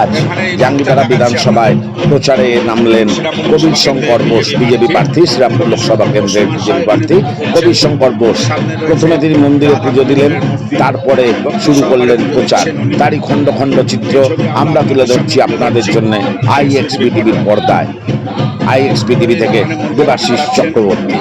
আজ জাঙ্গিপাড়া বিধানসভায় প্রচারে নামলেন কবির শঙ্কর বোস, বিজেপি প্রার্থী, শ্রীরামপুর লোকসভা কেন্দ্রের বিজেপি প্রার্থী কবির শঙ্কর বোস। প্রথমে তিনি মন্দিরে পুজো দিলেন, তারপরে শুরু করলেন প্রচার। তারই খণ্ড খণ্ড চিত্র আমরা তুলে ধরছি আপনাদের জন্য আইএক্সবি টিভির পর্দায়। আইএক্সবি টিভি থেকে Debashis Chakraborty.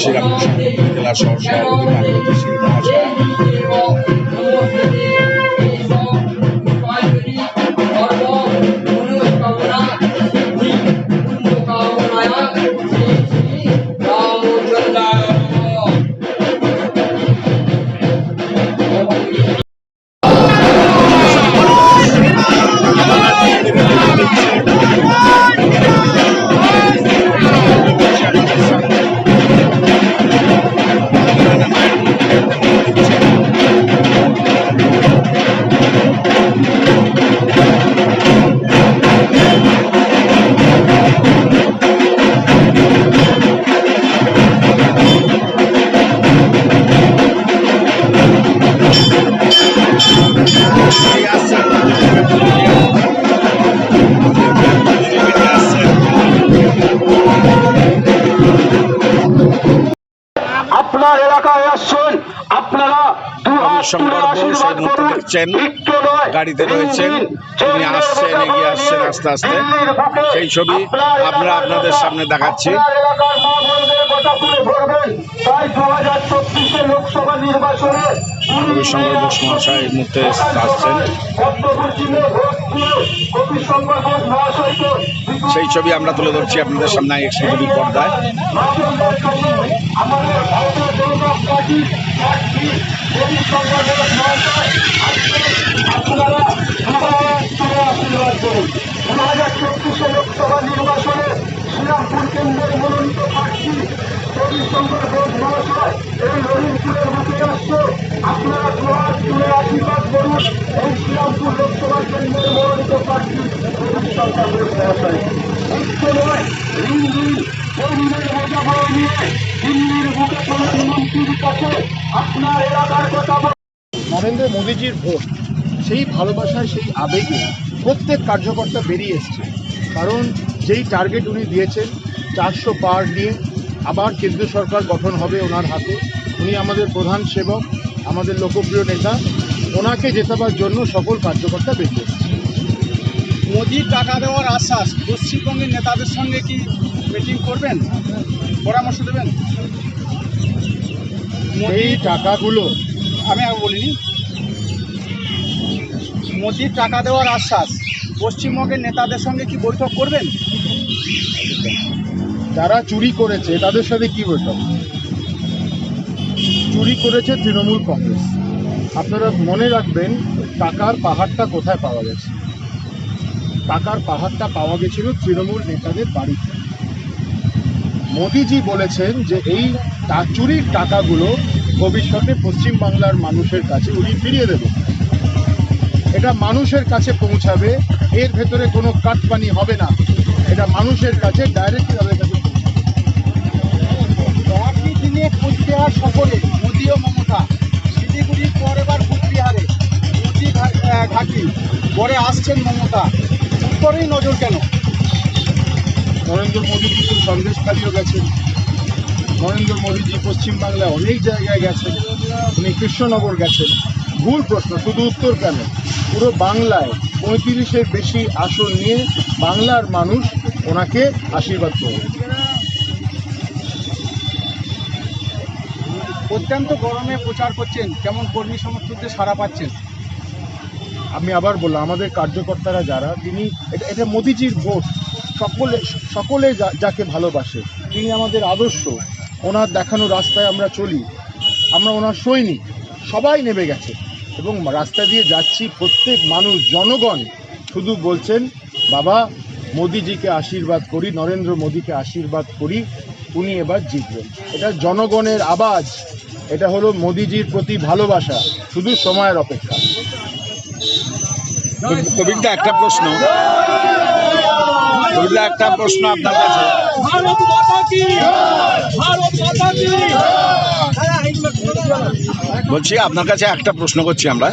Siracusa, de la Sosa, de Madrid, de আপনার এলাকায় আসছেন আপনারা। দেখছেন, গাড়িতে রয়েছেন। তিনি আসছেন, এগিয়ে আসছেন আস্তে আস্তে। সেই ছবি আমরা আপনাদের সামনে দেখাচ্ছি। মহাশয় এই মুহূর্তে আসছেন। সেই ছবি আমরা তুলে ধরছি আপনাদের সামনে আইএক্সবি পর্দায়। নরেন্দ্র মোদীজির ভোট, সেই ভালোবাসায় সেই আবেগে প্রত্যেক কার্যকর্তা বেরিয়ে এসছে কারণ যেই টার্গেট উনি দিয়েছেন, চারশো পার নিয়ে আবার কেন্দ্রীয় সরকার গঠন হবে ওনার হাতে। উনি আমাদের প্রধান সেবক, আমাদের লোকপ্রিয় নেতা। ওনাকে জেতাবার জন্য সকল কার্যকর্তা বেরিয়ে এসছে মোদির টাকা দেওয়ার আশ্বাস পশ্চিমবঙ্গের নেতাদের সঙ্গে কি মিটিং করবেন? পরামর্শ দেবেন? এই টাকাগুলো আমি আর বলিনি। মোদির টাকা দেওয়ার আশ্বাস পশ্চিমবঙ্গের নেতাদের সঙ্গে কি বৈঠক করবেন? যারা চুরি করেছে তাদের সাথে কি বৈঠক? চুরি করেছে তৃণমূল কংগ্রেস। আপনারা মনে রাখবেন টাকার পাহাড়টা কোথায় পাওয়া গেছে? টাকার পাহাড়টা পাওয়া গেছিল তৃণমূল নেতাদের বাড়িতে। মোদিজি বলেছেন যে এই চুরির টাকাগুলো ভবিষ্যতে পশ্চিমবাংলার মানুষের কাছে উনি ফিরিয়ে দেবেন এটা মানুষের কাছে পৌঁছাবে, এর ভেতরে কোনো কাটপানি হবে না। এটা মানুষের কাছে ডাইরেক্টলি তাদের কাছে সফরে মোদি ও মমতা, শিলিগুড়ির পর এবার কুচবিহারে, মোদি ঘাঁটি, পরে আসছেন মমতা। উত্তরেই নজর কেন? নরেন্দ্র মোদী কিন্তু সন্দেশখালিও গেছেন। নরেন্দ্র মোদীজি পশ্চিমবাংলায় অনেক জায়গায় গেছেন। উনি কৃষ্ণনগর গেছেন। ভুল প্রশ্ন শুধু উত্তর কেন? পুরো বাংলায় পঁয়ত্রিশের বেশি আসন নিয়ে বাংলার মানুষ ওনাকে আশীর্বাদ করবে। অত্যন্ত গরমে প্রচার করছেন কেমন কর্মী সমর্থকদের সাড়া পাচ্ছেন? আমি আবার বললাম, আমাদের কার্যকর্তারা যারা, তিনি এটা মোদিজির ভোট। সকলে সকলে যাকে ভালোবাসে, তিনি আমাদের আদর্শ। ওনার দেখানো রাস্তায় আমরা চলি। আমরা ওনার সৈনিক। সবাই নেমে গেছে। এবং রাস্তা দিয়ে যাচ্ছি প্রত্যেক মানুষ, জনগণ। শুধু বলছেন, বাবা, মোদিজিকে আশীর্বাদ করি, নরেন্দ্র মোদিকে আশীর্বাদ করি, উনি এবার জিতবেন। এটা জনগণের আওয়াজ। এটা হলো মোদিজির প্রতি ভালোবাসা। শুধু সময়ের অপেক্ষা। কবিরদা একটা প্রশ্ন। কবিরদা একটা প্রশ্ন আপনার কাছে। ভারত মাতা কি ভারত মাতা কি বলছি আপনার কাছে একটা প্রশ্ন করছি আমরা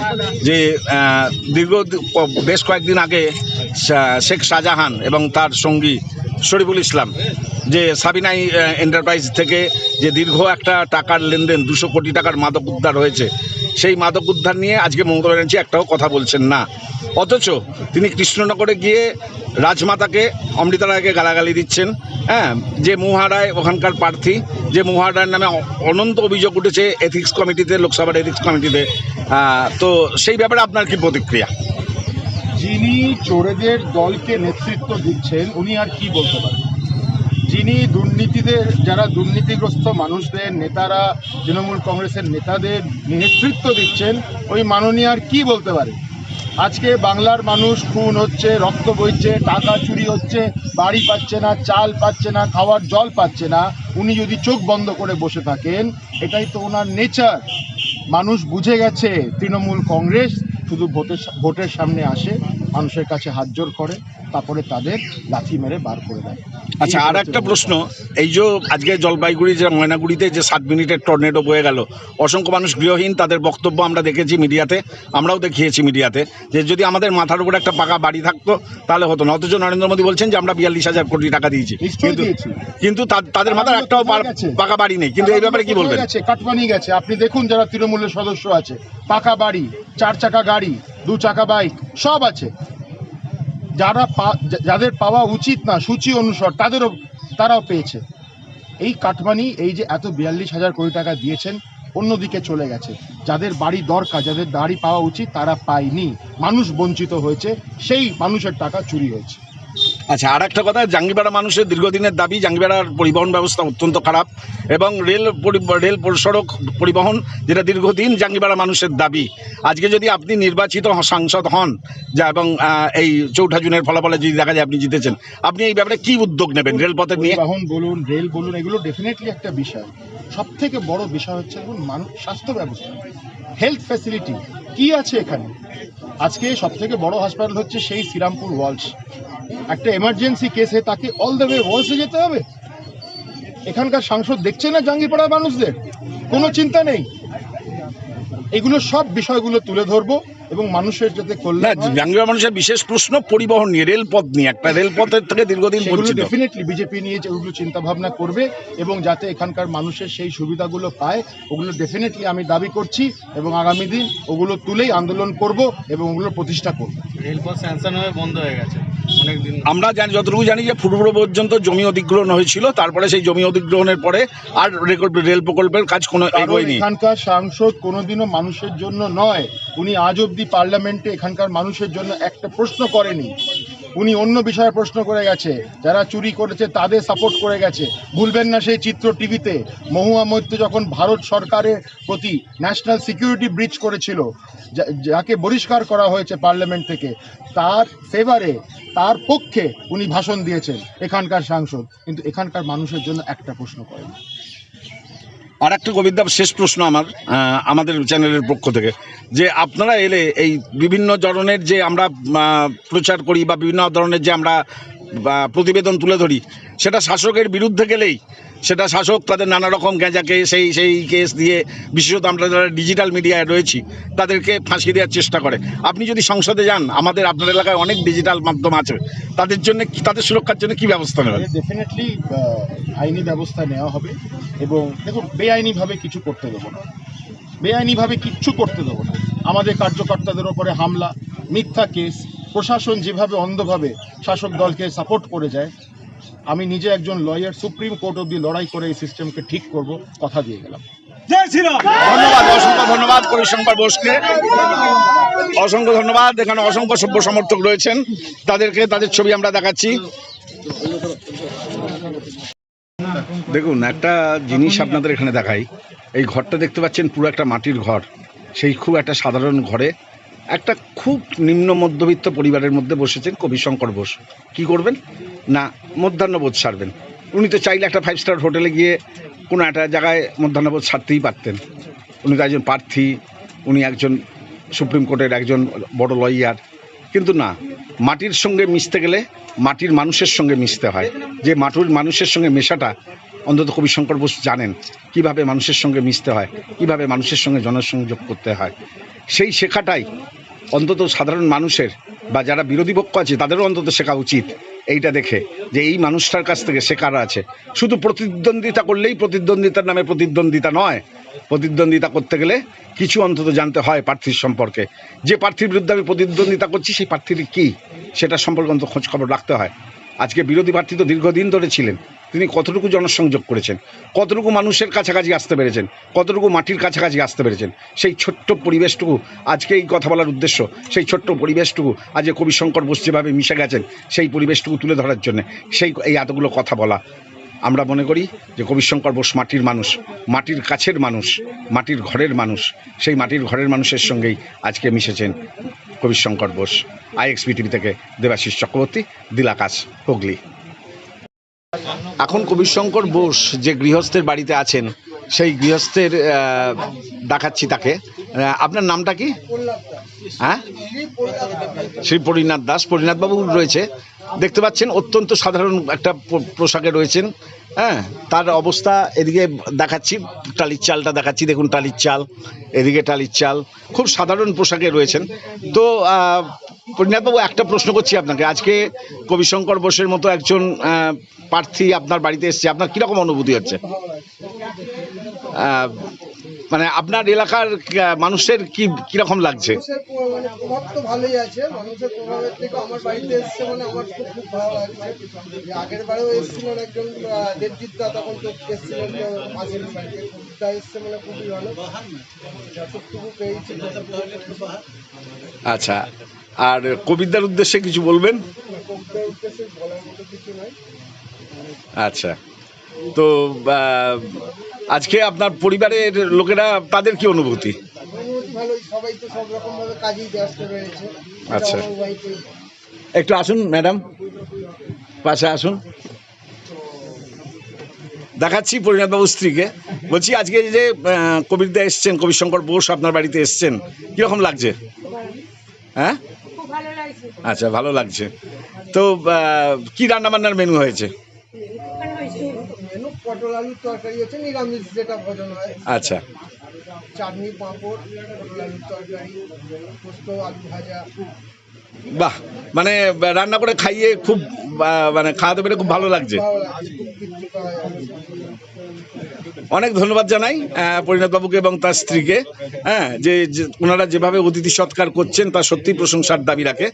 যে দীর্ঘ বেশ কয়েকদিন আগে শেখ শাহজাহান এবং তার সঙ্গী শরীফুল ইসলাম যে সাবিনাই এন্টারপ্রাইজ থেকে যে দীর্ঘ একটা টাকার লেনদেন দুশো কোটি টাকার মাদক উদ্ধার হয়েছে সেই মাদক উদ্ধার নিয়ে আজকে মমতা ব্যানার্জি একটাও কথা বলছেন না। অথচ তিনি কৃষ্ণনগরে গিয়ে রাজমাতাকে, অমৃতা রায়কে গালাগালি দিচ্ছেন। হ্যাঁ যে মুহারায় ওখানকার প্রার্থী, যে মুহারার নামে অনন্ত অভিযোগ উঠেছে এথিক্স কমিটিতে লোকসভার এথিক্স কমিটিতে তো সেই ব্যাপারে আপনার কি প্রতিক্রিয়া? যিনি চোরেদের দলকে নেতৃত্ব দিচ্ছেন, উনি আর কি বলতে পারেন? যিনি দুর্নীতিদের যারা দুর্নীতিগ্রস্ত মানুষদের, নেতারা, তৃণমূল কংগ্রেসের নেতাদের নেতৃত্ব দিচ্ছেন, ওই মাননীয় আর কি বলতে পারে? আজকে বাংলার মানুষ খুন হচ্ছে, রক্ত বইছে, টাকা চুরি হচ্ছে, বাড়ি পাচ্ছে না, চাল পাচ্ছে না, খাওয়ার জল পাচ্ছে না। উনি যদি চোখ বন্ধ করে বসে থাকেন, এটাই তো ওনার নেচার। মানুষ বুঝে গেছে, তৃণমূল কংগ্রেস শুধু ভোটের ভোটের সামনে আসে মানুষের কাছে হাত জোর করে তারপরে তাদের লাথি মেরে বার করে দেয়। আচ্ছা আর একটা প্রশ্ন এই যে আজকে জলপাইগুড়ি যে ময়নাগুড়িতে যে সাত মিনিটের টর্নেডো বয়ে গেল অসংখ্য মানুষ গৃহহীন তাদের বক্তব্য আমরা দেখেছি মিডিয়াতে আমরাও দেখিয়েছি মিডিয়াতে যে যদি আমাদের মাথার উপর একটা পাকা বাড়ি থাকতো তাহলে হতো না। অথচ নরেন্দ্র মোদী বলছেন যে আমরা বিয়াল্লিশ হাজার কোটি টাকা দিয়েছি। কিন্তু কিন্তু তাদের মাথার একটাও পাকা বাড়ি নেই। কিন্তু এই ব্যাপারে কি বলবেন? গেছে কাটমানি গেছে। আপনি দেখুন যারা তৃণমূলের সদস্য আছে পাকা বাড়ি চার চাকা গাড়ি দু চাকা বাইক, সব আছে। যারা যাদের পাওয়া উচিত না, সূচি অনুসর তাদেরও, তারাও পেয়েছে। এই কাটমানি, এই যে এত বিয়াল্লিশ হাজার কোটি টাকা দিয়েছেন, অন্যদিকে চলে গেছে। যাদের বাড়ি দরকার, যাদের বাড়ি পাওয়া উচিত, তারা পায়নি। মানুষ বঞ্চিত হয়েছে, সেই মানুষের টাকা চুরি হয়েছে। আচ্ছা আর একটা কথা, জাঙ্গিপাড়া মানুষের দীর্ঘদিনের দাবি, জাঙ্গিপাড়ার পরিবহন ব্যবস্থা অত্যন্ত খারাপ এবং রেল রেল সড়ক পরিবহন যেটা দীর্ঘদিন জাঙ্গিপাড়া মানুষের দাবি। আজকে যদি আপনি নির্বাচিত সাংসদ হন, যা এবং এই চৌঠা জুনের ফলাফলে যদি দেখা যায় আপনি জিতেছেন, আপনি এই ব্যাপারে কি উদ্যোগ নেবেন রেলপথের নিয়ে? পরিবহন বলুন, রেল বলুন, এগুলো ডেফিনেটলি একটা বিষয়। সব থেকে বড় বিষয় হচ্ছে দেখুন মানুষ স্বাস্থ্য ব্যবস্থা। হেলথ ফ্যাসিলিটি কি আছে এখানে? আজকে সব থেকে বড় হাসপাতাল হচ্ছে সেই শ্রীরামপুর ওয়ালস একটা এমার্জেন্সি কেসে তাকে অল দ্য ওয়ে ওয়ার্সে যেতে হবে? এখানকার সাংসদ দেখছে না জাঙ্গিপাড়ার মানুষদের? কোনো চিন্তা নেই। এগুলো সব বিষয়গুলো তুলে ধরবো। এবং মানুষের যাতে কল্যাণ মানুষের বিশেষ প্রশ্ন পরিবহন নিয়ে রেলপথ নিয়ে একটা রেলপথের থেকে দীর্ঘদিন সেগুলো ডেফিনেটলি বিজেপি নিয়ে যে ওগুলো চিন্তা ভাবনা করবে এবং যাতে এখানকার মানুষের সেই সুবিধাগুলো পায় ওগুলো ডেফিনেটলি আমি দাবি করছি এবং আগামী দিন ওগুলো তুলেই আন্দোলন করব এবং ওগুলো প্রতিষ্ঠা করব। রেলপথ স্যাংশন হয়ে বন্ধ হয়ে গেছে অনেকদিন। আমরা জানি যতটুকু জানি যে ফুটবল পর্যন্ত জমি অধিগ্রহণ হয়েছিল তারপরে সেই জমি অধিগ্রহণের পরে আর রেকর্ড- রেল প্রকল্পের কাজ কোনো এগোয়নি। এখানকার সাংসদ কোনোদিনও মানুষের জন্য নয় উনি আজ অব্দি পার্লামেন্টে এখানকার মানুষের জন্য একটা প্রশ্ন করেনি। উনি অন্য বিষয়ে প্রশ্ন করে গেছে, যারা চুরি করেছে তাদের সাপোর্ট করে গেছে। ভুলবেন না সেই চিত্র টিভিতে। মহুয়া মৈত্র যখন ভারত সরকারের প্রতি ন্যাশনাল সিকিউরিটি ব্রিজ করেছিল যাকে বহিষ্কার করা হয়েছে পার্লামেন্ট থেকে, তার ফেভারে তার পক্ষে উনি ভাষণ দিয়েছেন এখানকার সাংসদ। কিন্তু এখানকার মানুষের জন্য একটা প্রশ্ন করেন। আর একটা কবিতা শেষ প্রশ্ন আমার আমাদের চ্যানেলের পক্ষ থেকে, যে আপনারা এলে এই বিভিন্ন ধরনের যে আমরা প্রচার করি বা বিভিন্ন ধরনের যে আমরা প্রতিবেদন তুলে ধরি, সেটা শাসকের বিরুদ্ধে গেলেই, সেটা শাসক তাদের নানা রকম গেঁজা কেস সেই সেই কেস দিয়ে বিশেষত আমরা যারা ডিজিটাল মিডিয়ায় রয়েছি, তাদেরকে ফাঁসিয়ে দেওয়ার চেষ্টা করে। আপনি যদি সংসদে যান, আমাদের আপনার এলাকায় অনেক ডিজিটাল মাধ্যম আছে, তাদের জন্য তাদের সুরক্ষার জন্য কি ব্যবস্থা নেবেন? ডেফিনেটলি আইনি ব্যবস্থা নেওয়া হবে এবং দেখুন, বেআইনিভাবে কিছু করতে দেবো না। বেআইনিভাবে কিচ্ছু করতে দেবো না। আমাদের কার্যকর্তাদের ওপরে হামলা, মিথ্যা কেস প্রশাসন যেভাবে অন্ধভাবে শাসক দলকে সাপোর্ট করে যায় আমি নিজে একজন লয়ার সুপ্রিম কোর্ট অব্দি লড়াই করে এই সিস্টেমকে ঠিক করব কথা দিয়ে গেলাম। ধন্যবাদ অসংখ্য ধন্যবাদ পরিসংখ্যার বোসকে অসংখ্য ধন্যবাদ এখানে অসংখ্য সভ্য সমর্থক রয়েছেন। তাদেরকে তাদের ছবি আমরা দেখাচ্ছি। দেখুন একটা জিনিস আপনাদের এখানে দেখাই। এই ঘরটা দেখতে পাচ্ছেন পুরো একটা মাটির ঘর। সেই খুব একটা সাধারণ ঘরে একটা খুব নিম্ন মধ্যবিত্ত পরিবারের মধ্যে বসেছেন কবি শঙ্কর বোস। কি করবেন? না, মধ্যাহ্নবোধ সারবেন। উনি তো চাইলে একটা ফাইভ স্টার হোটেলে গিয়ে কোনো একটা জায়গায় মধ্যাহ্নবোধ সারতেই পারতেন। উনি তো একজন প্রার্থী, উনি একজন সুপ্রিম কোর্টের একজন বড় লয়ার কিন্তু না, মাটির সঙ্গে মিশতে গেলে মাটির মানুষের সঙ্গে মিশতে হয়। যে মাটির মানুষের সঙ্গে মেশাটা অন্তত কবি শঙ্কর বোস জানেন কীভাবে মানুষের সঙ্গে মিশতে হয়, কীভাবে মানুষের সঙ্গে জনসংযোগ করতে হয়। সেই শেখাটাই অন্তত সাধারণ মানুষের বা যারা বিরোধী পক্ষ আছে, তাদেরও অন্তত শেখা উচিত এইটা দেখে যে এই মানুষটার কাছ থেকে শেখার আছে। শুধু প্রতিদ্বন্দ্বিতা করলেই প্রতিদ্বন্দ্বিতার নামে প্রতিদ্বন্দ্বিতা নয়, প্রতিদ্বন্দ্বিতা করতে গেলে কিছু অন্তত জানতে হয় প্রার্থীর সম্পর্কে। যে প্রার্থীর বিরুদ্ধে আমি প্রতিদ্বন্দ্বিতা করছি, সেই প্রার্থীর কী? সেটা সম্পর্কে অন্তত খোঁজখবর রাখতে হয়। আজকে বিরোধী প্রার্থী তো দীর্ঘদিন ধরে ছিলেন। তিনি কতটুকু জনসংযোগ করেছেন? কতটুকু মানুষের কাছাকাছি আসতে পেরেছেন? কতটুকু মাটির কাছাকাছি আসতে পেরেছেন? সেই ছোট্ট পরিবেশটুকু আজকে এই কথা বলার উদ্দেশ্য, সেই ছোট্ট পরিবেশটুকু আজকে কবি শঙ্কর বোস যেভাবে মিশে গেছেন, সেই পরিবেশটুকু তুলে ধরার জন্য, সেই এই এতগুলো কথা বলা। আমরা মনে করি যে কবিশঙ্কর বোস মাটির মানুষ, মাটির কাছের মানুষ, মাটির ঘরের মানুষ, সেই মাটির ঘরের মানুষের সঙ্গেই আজকে মিশেছেন কবিশঙ্কর বোস। আইএক্সবি টিভি থেকে দেবাশিস চক্রবর্তী, দিলাকাশ হুগলি। এখন কবিশঙ্কর বোস যে গৃহস্থের বাড়িতে আছেন সেই গৃহস্থের দেখাচ্ছি তাকে। আপনার নামটা কি? হ্যাঁ? শ্রী পরিনাথ দাস পরিনাথবাবু রয়েছে। দেখতে পাচ্ছেন অত্যন্ত সাধারণ একটা পোশাকে রয়েছেন। হ্যাঁ তার অবস্থা এদিকে দেখাচ্ছি টালির চালটা দেখাচ্ছি দেখুন টালির চাল এদিকে টালির চাল খুব সাধারণ পোশাকে রয়েছেন। তো আহ, পরিনাথবাবু একটা প্রশ্ন করছি আপনাকে। আজকে কবিশঙ্কর বোসের মতো একজন প্রার্থী আপনার বাড়িতে এসছে। আপনার কীরকম অনুভূতি হচ্ছে? মানে আপনার এলাকার মানুষের কি কীরকম লাগছে? মানে প্রভাব তো ভালোই আছে। মানুষের প্রভাবের থেকে আমার বাড়িতে এসছে মানে আমার খুব খুব ভালো লাগছে। আগের বারেও এসেছিলেন একজন দেবজিৎ দা তখন তো এসেছিলেন তো বাড়িতে। দা এসছে মানে খুবই ভালো। যতটুকু পেয়েছি। আচ্ছা আর কবিতার উদ্দেশ্যে কিছু বলবেন? কবিতার উদ্দেশ্যে বলার মতো কিছু নয় আচ্ছা তো আহ, আজকে আপনার পরিবারের লোকেরা তাদের কি অনুভূতি? অনুভূতি সবাই তো সব রকম ভাবে কাজেই ব্যস্ত রয়েছে আচ্ছা। একটু আসুন ম্যাডাম। পাশে আসুন। দেখাচ্ছি পরিণাতবাবু স্ত্রীকে। বলছি আজকে যে কবিরদা এসছেন কবিশঙ্কর বোস আপনার বাড়িতে এসছেন কীরকম লাগছে? হ্যাঁ? আচ্ছা ভালো লাগছে। তো কি রান্নাবান্নার মেনু হয়েছে ভালো হয়েছে মেনু পটল আলুর তরকারি হচ্ছে নিরামিষ যেটা ভোজন হয়। আচ্ছা। চাটনি পাঁপড় পটল আলুর তরকারি পোস্ত আলু ভাজা। বাহ মানে রান্না করে খাইয়ে খুব মানে খাওয়াতে পেরে খুব ভালো লাগছে। অনেক ধন্যবাদ জানাই পরিণতবাবুকে এবং তার স্ত্রীকে হ্যাঁ যে যে, ওনারা যেভাবে অতিথি সৎকার করছেন তা সত্যি প্রশংসার দাবি রাখে।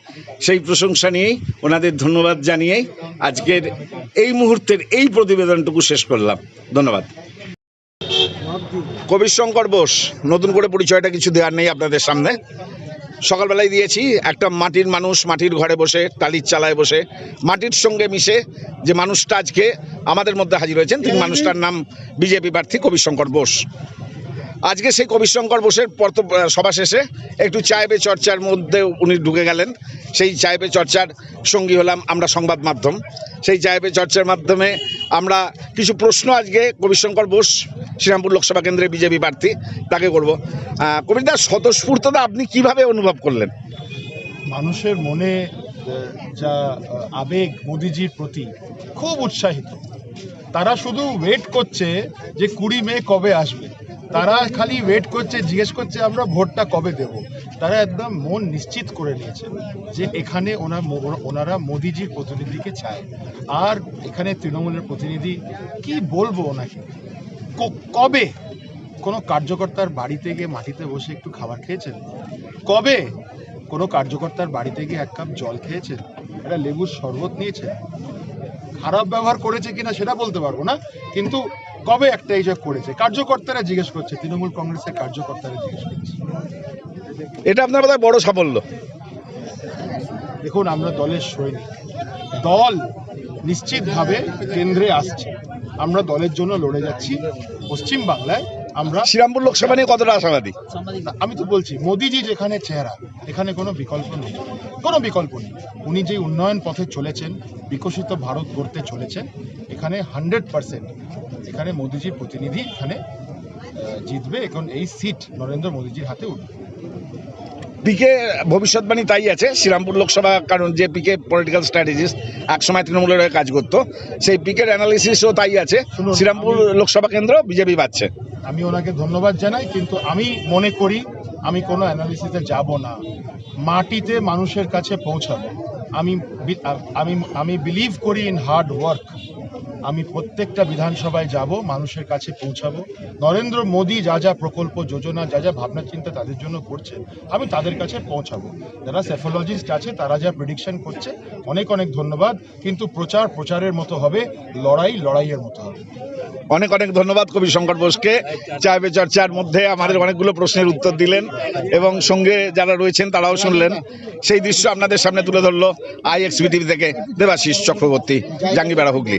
সেই প্রশংসা নিয়েই ওনাদের ধন্যবাদ জানিয়েই আজকের এই মুহূর্তের এই প্রতিবেদনটুকু শেষ করলাম। ধন্যবাদ। কবির শঙ্কর বোস, নতুন করে পরিচয়টা কিছু দেওয়ার নেই আপনাদের সামনে। সকালবেলায় দিয়েছি। একটা মাটির মানুষ মাটির ঘরে বসে, টালির চালায় বসে, মাটির সঙ্গে মিশে যে মানুষটা আজকে আমাদের মধ্যে হাজির হয়েছেন, তিনি মানুষটার নাম বিজেপি প্রার্থী কবিশঙ্কর বোস। আজকে সেই কবিশঙ্কর বোসের পর্ত সভা শেষে একটু চায় বে চর্চার মধ্যে উনি ঢুকে গেলেন। সেই চায় বে চর্চার সঙ্গী হলাম আমরা সংবাদ মাধ্যম। সেই চায় বে চর্চার মাধ্যমে আমরা কিছু প্রশ্ন আজকে কবিশঙ্কর বোস, শ্রীরামপুর লোকসভা কেন্দ্রের বিজেপি প্রার্থী, তাকে করব। কবিতা, স্বতঃস্ফূর্ততা আপনি কীভাবে অনুভব করলেন? মানুষের মনে যা আবেগ মোদিজির প্রতি খুব উৎসাহিত। তারা শুধু ওয়েট করছে যে কুড়ি মে কবে আসবে। তারা খালি ওয়েট করছে, জিজ্ঞেস করছে আমরা ভোটটা কবে দেব। তারা একদম মন নিশ্চিত করে নিয়েছে যে এখানে ওনা ওনারা মোদিজির প্রতিনিধিকে চায়। আর এখানে তৃণমূলের প্রতিনিধি, কি বলব ওনাকে? কবে? কোনো কার্যকর্তার বাড়িতে গিয়ে মাটিতে বসে একটু খাবার খেয়েছেন? কবে? কোনো কার্যকর্তার বাড়িতে গিয়ে এক কাপ জল খেয়েছেন? একটা লেবুর শরবত নিয়েছেন? খারাপ ব্যবহার করেছে কিনা সেটা বলতে পারব না, কিন্তু কবে একটা এইসব করেছে? কার্যকর্তারা জিজ্ঞেস করছে তৃণমূল কংগ্রেসের কার্যকর্তারা জিজ্ঞেস করছে। এটা আপনার বোধহয় বড় সাফল্য। দেখুন আমরা দলের সৈনিক। দল নিশ্চিতভাবে কেন্দ্রে আসছে। আমরা দলের জন্য লড়ে যাচ্ছি। পশ্চিম বাংলায় আমরা শ্রীরামপুর লোকসভা নিয়ে কতটা আশাবাদী? আমি তো বলছি মোদিজি যেখানে চেহারা এখানে কোনো বিকল্প নেই। কোনো বিকল্প নেই। উনি যে উন্নয়ন পথে চলেছেন বিকশিত ভারত গড়তে চলেছেন এখানে হান্ড্রেড পার্সেন্ট এখানে মোদিজির প্রতিনিধি এখানে জিতবে এখন এই সিট নরেন্দ্র মোদিজির হাতে উঠবে। পিকে ভবিষ্যৎবাণী তাই আছে শ্রীরামপুর লোকসভা কারণ যে পিকে পলিটিক্যাল স্ট্র্যাটেজিস্ট একসময় তৃণমূলের হয়ে কাজ করতো সেই পিকের অ্যানালিসিসও তাই আছে। শ্রীরামপুর লোকসভা কেন্দ্র বিজেপি পাচ্ছে আমি ওনাকে ধন্যবাদ জানাই, কিন্তু আমি মনে করি আমি কোনো অ্যানালিসিসে যাব না। মাটিতে মানুষের কাছে পৌঁছাবো। আমি আমি আমি বিলিভ করি ইন হার্ড ওয়ার্ক আমি প্রত্যেকটা বিধানসভায় যাব, মানুষের কাছে পৌঁছাবো। নরেন্দ্র মোদী যা যা প্রকল্প, যোজনা, যা যা ভাবনা চিন্তা তাদের জন্য করছে, আমি তাদের কাছে পৌঁছাবো। যারা সেফোলজিস্ট আছে, তারা যা প্রেডিকশন করছে, অনেক অনেক ধন্যবাদ। কিন্তু প্রচার প্রচারের মতো হবে, লড়াই লড়াইয়ের মতো হবে। অনেক অনেক ধন্যবাদ কবি শঙ্কর বোসকে। পে চর্চার মধ্যে আমাদের অনেকগুলো প্রশ্নের উত্তর দিলেন এবং সঙ্গে যারা রয়েছেন, তারাও শুনলেন। সেই দৃশ্য আপনাদের সামনে তুলে ধরলো আইএক্সবি টিভি থেকে দেবাশিস চক্রবর্তী জাঙ্গিপাড়া হুগলি।